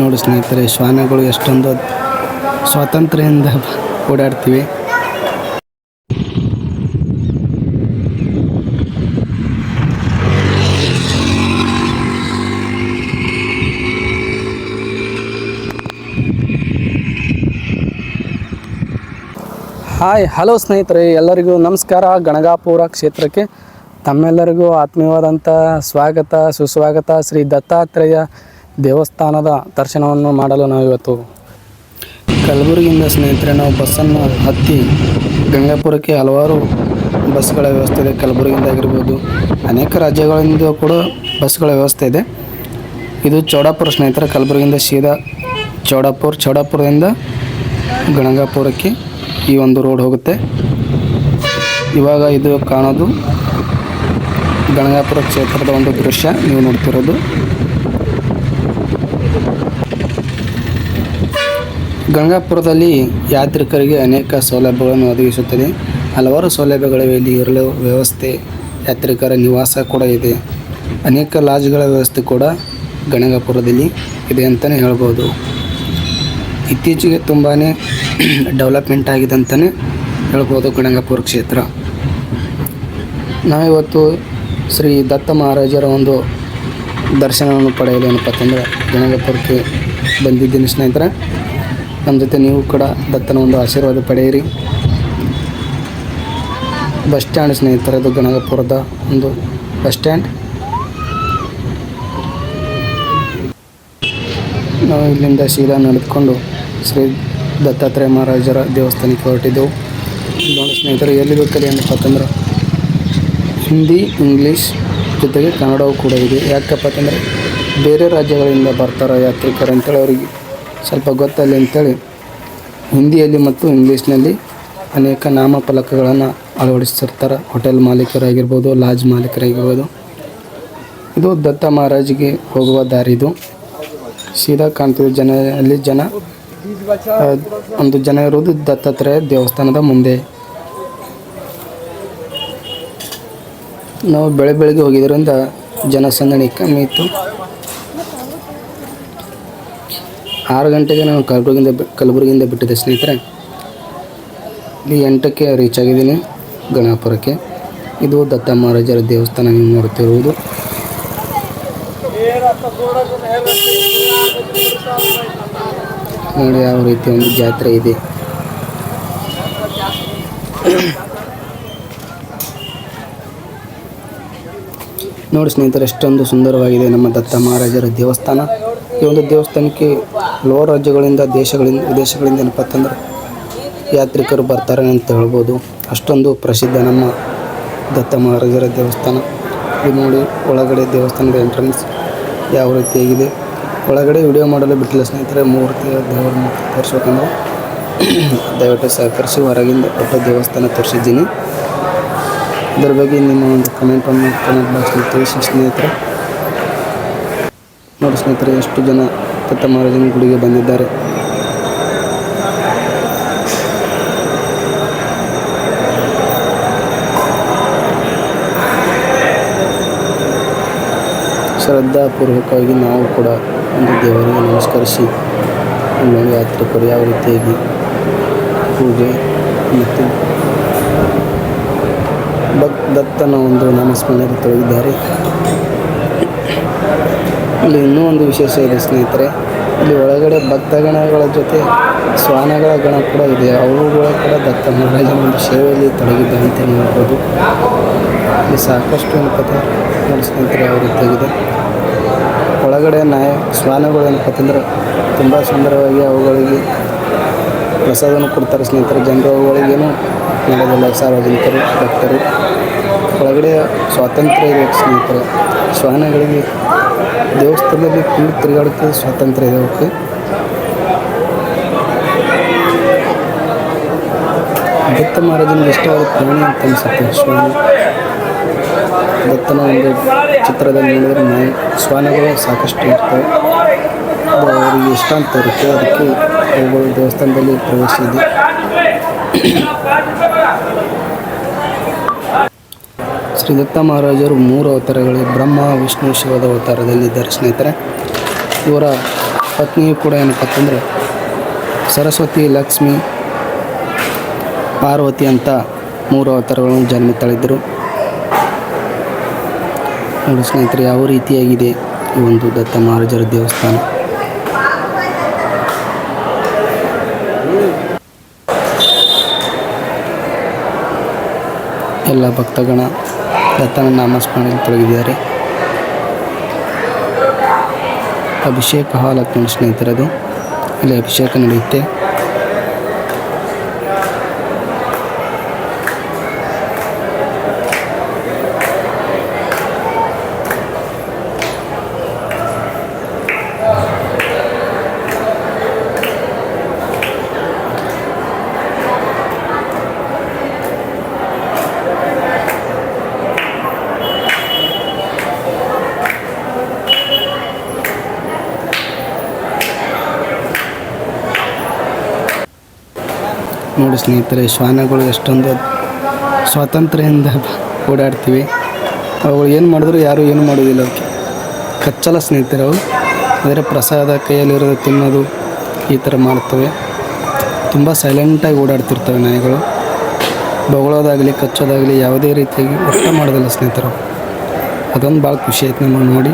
ನೋಡಿ ಸ್ನೇಹಿತರೆ, ಶ್ವಾನಗಳು ಎಷ್ಟೊಂದು ಸ್ವಾತಂತ್ರ್ಯದಿಂದ ಓಡಾಡ್ತೀವಿ. ಹಾಯ್, ಹಲೋ ಸ್ನೇಹಿತರೆ, ಎಲ್ಲರಿಗೂ ನಮಸ್ಕಾರ. ಗಣಗಾಪುರ ಕ್ಷೇತ್ರಕ್ಕೆ ತಮ್ಮೆಲ್ಲರಿಗೂ ಆತ್ಮೀಯವಾದಂಥ ಸ್ವಾಗತ, ಸುಸ್ವಾಗತ. ಶ್ರೀ ದತ್ತಾತ್ರೇಯ ದೇವಸ್ಥಾನದ ದರ್ಶನವನ್ನು ಮಾಡಲು ನಾವು ಇವತ್ತು ಕಲಬುರಗಿಯಿಂದ ಸ್ನೇಹಿತರೆ ನಾವು ಬಸ್ಸನ್ನು ಹತ್ತಿ ಗಂಗಾಪುರಕ್ಕೆ ಹಲವಾರು ಬಸ್ಗಳ ವ್ಯವಸ್ಥೆ ಇದೆ. ಕಲಬುರಗಿಯಿಂದ ಆಗಿರ್ಬೋದು ಅನೇಕ ರಾಜ್ಯಗಳಿಂದ ಕೂಡ ಬಸ್ಗಳ ವ್ಯವಸ್ಥೆ ಇದೆ. ಇದು ಚೌಡಾಪುರ ಸ್ನೇಹಿತರೆ, ಕಲಬುರಗಿಯಿಂದ ಸೀದಾ ಚೌಡಾಪುರ, ಚೌಡಾಪುರದಿಂದ ಗಣಗಾಪುರಕ್ಕೆ ಈ ಒಂದು ರೋಡ್ ಹೋಗುತ್ತೆ. ಇವಾಗ ಇದು ಕಾಣೋದು ಗಣಗಾಪುರ ಕ್ಷೇತ್ರದ ಒಂದು ದೃಶ್ಯ. ನೀವು ನೋಡ್ತಿರೋದು ಗಂಗಾಪುರದಲ್ಲಿ ಯಾತ್ರಿಕರಿಗೆ ಅನೇಕ ಸೌಲಭ್ಯಗಳನ್ನು ಒದಗಿಸುತ್ತದೆ. ಹಲವಾರು ಸೌಲಭ್ಯಗಳಿವೆ ಇಲ್ಲಿ ಇರಲು ವ್ಯವಸ್ಥೆ, ಯಾತ್ರಿಕರ ನಿವಾಸ ಕೂಡ ಇದೆ. ಅನೇಕ ಲಾಜ್ಗಳ ವ್ಯವಸ್ಥೆ ಕೂಡ ಗಣಗಾಪುರದಲ್ಲಿ ಇದೆ ಅಂತಲೇ ಹೇಳ್ಬೋದು. ಇತ್ತೀಚೆಗೆ ತುಂಬಾ ಡೆವಲಪ್ಮೆಂಟ್ ಆಗಿದೆ ಅಂತಲೇ ಹೇಳ್ಬೋದು ಗಣಗಾಪುರ ಕ್ಷೇತ್ರ. ನಾವಿವತ್ತು ಶ್ರೀ ದತ್ತ ಮಹಾರಾಜರ ಒಂದು ದರ್ಶನವನ್ನು ಪಡೆಯಲು ಏನಪ್ಪ ಅಂತಂದರೆ ಗಣಗಾಪುರಕ್ಕೆ ಬಂದಿದ್ದೀನಿ ಸ್ನೇಹಿತರೆ. ನಮ್ಮ ಜೊತೆ ನೀವು ಕೂಡ ದತ್ತನ ಒಂದು ಆಶೀರ್ವಾದ ಪಡೆಯಿರಿ. ಬಸ್ ಸ್ಟ್ಯಾಂಡ್ ಸ್ನೇಹಿತರದು ಗಣಗಪುರದ ಒಂದು ಬಸ್ ಸ್ಟ್ಯಾಂಡ್. ನಾವು ಇಲ್ಲಿಂದ ಸೀದಾ ನಡೆದುಕೊಂಡು ಶ್ರೀ ದತ್ತಾತ್ರೇಯ ಮಹಾರಾಜರ ದೇವಸ್ಥಾನಕ್ಕೆ ಹೊರಟಿದ್ದೆವು. ನೋಡಿ ಸ್ನೇಹಿತರು ಎಲ್ಲಿ ಕಲಿ ಏನಪ್ಪ ಅಂತಂದ್ರೆ ಹಿಂದಿ, ಇಂಗ್ಲೀಷ್ ಜೊತೆಗೆ ಕನ್ನಡವೂ ಕೂಡ ಇದೆ. ಯಾಕಪ್ಪ ಅಂತಂದರೆ ಬೇರೆ ರಾಜ್ಯಗಳಿಂದ ಬರ್ತಾರೆ ಯಾತ್ರಿಕರು ಅಂತೇಳಿ ಅವರಿಗೆ ಸ್ವಲ್ಪ ಗೊತ್ತಲ್ಲಿ ಅಂತೇಳಿ ಹಿಂದಿಯಲ್ಲಿ ಮತ್ತು ಇಂಗ್ಲೀಷ್ನಲ್ಲಿ ಅನೇಕ ನಾಮಫಲಕಗಳನ್ನು ಅಳವಡಿಸಿರ್ತಾರೆ ಹೋಟೆಲ್ ಮಾಲೀಕರಾಗಿರ್ಬೋದು, ಲಾಡ್ಜ್ ಮಾಲೀಕರಾಗಿರ್ಬೋದು. ಇದು ದತ್ತ ಮಹಾರಾಜಿಗೆ ಹೋಗುವ ದಾರಿ ಇದು. ಸೀದಾ ಜನ, ಅಲ್ಲಿ ಜನ ಒಂದು ಜನ ಇರೋದು ದತ್ತಾತ್ರೇಯ ದೇವಸ್ಥಾನದ ಮುಂದೆ. ನಾವು ಬೆಳೆ ಬೆಳಗ್ಗೆ ಹೋಗಿದ್ದರಿಂದ ಜನಸಂದಣಿ ಕಮ್ಮಿ ಇತ್ತು. ಆರು ಗಂಟೆಗೆ ನಾನು ಕಲಬುರ್ಗಿಂದ ಕಲಬುರ್ಗಿಯಿಂದ ಬಿಟ್ಟಿದ್ದೆ ಸ್ನೇಹಿತರೆ. ಇಲ್ಲಿ ಎಂಟಕ್ಕೆ ರೀಚ್ ಆಗಿದ್ದೀನಿ ಗಣಪುರಕ್ಕೆ. ಇದು ದತ್ತ ಮಹಾರಾಜರ ದೇವಸ್ಥಾನ ನೀವು ನೋಡ್ತಿರುವುದು ನೋಡಿ ಯಾವ ರೀತಿ ಒಂದು ಜಾತ್ರೆ ಇದೆ. ನೋಡಿ ಸ್ನೇಹಿತರೆ, ಎಷ್ಟೊಂದು ಸುಂದರವಾಗಿದೆ ನಮ್ಮ ದತ್ತ ಮಹಾರಾಜರ ದೇವಸ್ಥಾನ. ಈ ಒಂದು ದೇವಸ್ಥಾನಕ್ಕೆ ಹಲವಾರು ರಾಜ್ಯಗಳಿಂದ ದೇಶಗಳಿಂದ ವಿದೇಶಗಳಿಂದ ಏನಪ್ಪ ಅಂತಂದ್ರೆ ಯಾತ್ರಿಕರು ಬರ್ತಾರೆ ಅಂತ ಹೇಳ್ಬೋದು. ಅಷ್ಟೊಂದು ಪ್ರಸಿದ್ಧ ನಮ್ಮ ದತ್ತ ಮಹಾರಾಜರ ದೇವಸ್ಥಾನ. ಇದು ನೋಡಿ ಒಳಗಡೆ ದೇವಸ್ಥಾನದ ಎಂಟ್ರೆನ್ಸ್ ಯಾವ ರೀತಿಯಾಗಿದೆ ಒಳಗಡೆ ವಿಡಿಯೋ ಮಾಡಲು ಬಿಟ್ಟಿಲ್ಲ ಸ್ನೇಹಿತರೆ, ಮೂರ್ತಿಯ ದೇವರ ಮೂರ್ತಿ ತೋರಿಸ್ಬೇಕಂದ್ರೆ. ದಯವಿಟ್ಟು ಸಹಕರಿಸಿ ಹೊರಗಿಂದ ದೊಡ್ಡ ದೇವಸ್ಥಾನ ತೋರಿಸಿದ್ದೀನಿ. ಇದರ ಬಗ್ಗೆ ನಿಮ್ಮ ಒಂದು ಕಮೆಂಟನ್ನು ಕಮೆಂಟ್ ಬಾಕ್ಸ್ನಲ್ಲಿ ತಿಳಿಸಿ ಸ್ನೇಹಿತರೆ. ಸ್ನೇಹಿತರೆ, ಎಷ್ಟು ಜನ ದತ್ತ ಮಹಾರಾಜನ ಗುಡಿಗೆ ಬಂದಿದ್ದಾರೆ. ಶ್ರದ್ಧಾಪೂರ್ವಕವಾಗಿ ನಾವು ಕೂಡ ಒಂದು ದೇವರಿಗೆ ನಮಸ್ಕರಿಸಿ, ನಮ್ಮ ಯಾತ್ರಿಕರು ಯಾವ ರೀತಿಯಾಗಿ ಪೂಜೆ ಮತ್ತು ಭಕ್ ದತ್ತನ ಒಂದು ನಮಸ್ಮರಣೆ ತೊಡಗಿದ್ದಾರೆ ಇಲ್ಲಿ ಇನ್ನೂ ಒಂದು ವಿಶೇಷ ಇದೆ, ಸ್ನೇಹಿತರೆ. ಇಲ್ಲಿ ಒಳಗಡೆ ಭಕ್ತಗಣಗಳ ಜೊತೆ ಶ್ವಾನಗಳ ಗಣ ಕೂಡ ಇದೆ. ಅವುಗಳ ಕೂಡ ದತ್ತ ಮಹಾರಾಜನ ಒಂದು ಸೇವೆಯಲ್ಲಿ ತೊಡಗಿದೆ ಅಂತ ಹೇಳ್ಬೋದು. ಇಲ್ಲಿ ಸಾಕಷ್ಟು ಅನುಪಾತ ನೋಡಿ ಸ್ನೇಹಿತರೆ ರೀತಿಯಾಗಿದೆ ಒಳಗಡೆ ನಾಯ ಶ್ವಾನಗಳು ಏನಪ್ಪ ಅಂತಂದ್ರೆ ತುಂಬ ಸುಂದರವಾಗಿ ಅವುಗಳಿಗೆ ಪ್ರಸಾದವನ್ನು ಕೊಡ್ತಾರೆ ಸ್ನೇಹಿತರೆ. ಜನರು ಅವುಗಳಿಗೇನು ಮಾಡೋದಿಲ್ಲ, ಸಾರ್ವಜನಿಕರು, ಭಕ್ತರು. ಒಳಗಡೆ ಸ್ವಾತಂತ್ರ್ಯ ಇದೆ ಸ್ನೇಹಿತರೆ. ಶ್ವಾನಗಳಿಗೆ ದೇವಸ್ಥಾನದಲ್ಲಿ ಫುಲ್ ತಿರುಗಾಡೋಕ್ಕೆ ಸ್ವಾತಂತ್ರ್ಯ ಇದೆ ಅವಕ್ಕೆ ದತ್ತ ಮಹಾರಾಜನಿಗೆ ಇಷ್ಟವಾದ ಪ್ರಾಣಿ ಅಂತ ಅನಿಸುತ್ತೆ? ಶ್ವಾನ ದತ್ತನ ಒಂದು ಚಿತ್ರದಲ್ಲಿ ನೋಡಿದ್ರೆ ನಾಯಿ ಶ್ವಾನಗಳು ಸಾಕಷ್ಟು ಇರ್ತವೆ. ಅವರಿಗೆ ಇಷ್ಟ ಅಂತ ಇರುತ್ತೆ ಅದಕ್ಕೆ ಅವುಗಳು ದೇವಸ್ಥಾನದಲ್ಲಿ ಪ್ರವೇಶ ಇದೆ. ಶ್ರೀ ದತ್ತ ಮಹಾರಾಜರು ಮೂರು ಅವತಾರಗಳು ಬ್ರಹ್ಮ, ವಿಷ್ಣು, ಶಿವದ ಅವತಾರದಲ್ಲಿ ಇದ್ದಾರೆ ಸ್ನೇಹಿತರೆ. ಇವರ ಪತ್ನಿಯು ಕೂಡ ಏನಪ್ಪ ಅಂತಂದರೆ ಸರಸ್ವತಿ, ಲಕ್ಷ್ಮಿ, ಪಾರ್ವತಿ ಅಂತ ಮೂರು ಅವತಾರಗಳನ್ನು ಜನ್ಮ ತಳೆದರು ನೋಡಿ ಸ್ನೇಹಿತರೆ, ಯಾವ ರೀತಿಯಾಗಿದೆ ಈ ಒಂದು ದತ್ತ ಮಹಾರಾಜರ ದೇವಸ್ಥಾನ? ಎಲ್ಲ ಭಕ್ತಗಣ ದತ್ತನ ನಾಮಸ್ಮರಣೆಯಲ್ಲಿ ತೊಡಗಿದ್ದಾರೆ. ಅಭಿಷೇಕ ಹಾಲ್ ಅಂತ ಸ್ನೇಹಿತರದು ಇಲ್ಲಿ ಅಭಿಷೇಕ ನಡೆಯುತ್ತೆ. ನೋಡಿ ಸ್ನೇಹಿತರೆ, ಶ್ವಾನಗಳು ಎಷ್ಟೊಂದು ಸ್ವಾತಂತ್ರ್ಯದಿಂದ ಓಡಾಡ್ತೀವಿ. ಅವುಗಳು ಏನು ಮಾಡಿದ್ರು ಯಾರೂ ಏನು ಮಾಡೋದಿಲ್ಲ ಅವಕ್ಕೆ ಕಚ್ಚಲ ಸ್ನೇಹಿತರು ಅವು. ಆದರೆ ಪ್ರಸಾದ ಕೈಯಲ್ಲಿರೋದು ತಿನ್ನೋದು ಈ ಥರ ಮಾಡ್ತವೆ. ತುಂಬ ಸೈಲೆಂಟಾಗಿ ಓಡಾಡ್ತಿರ್ತವೆ ನಾಯಿಗಳು. ಬೊಗಳೋದಾಗಲಿ, ಕಚ್ಚೋದಾಗಲಿ ಯಾವುದೇ ರೀತಿಯಾಗಿ ಒಟ್ಟ ಮಾಡೋದಿಲ್ಲ ಸ್ನೇಹಿತರು ಅದೊಂದು ಭಾಳ ಖುಷಿ ಆಯ್ತು ನಮಗೆ ನೋಡಿ.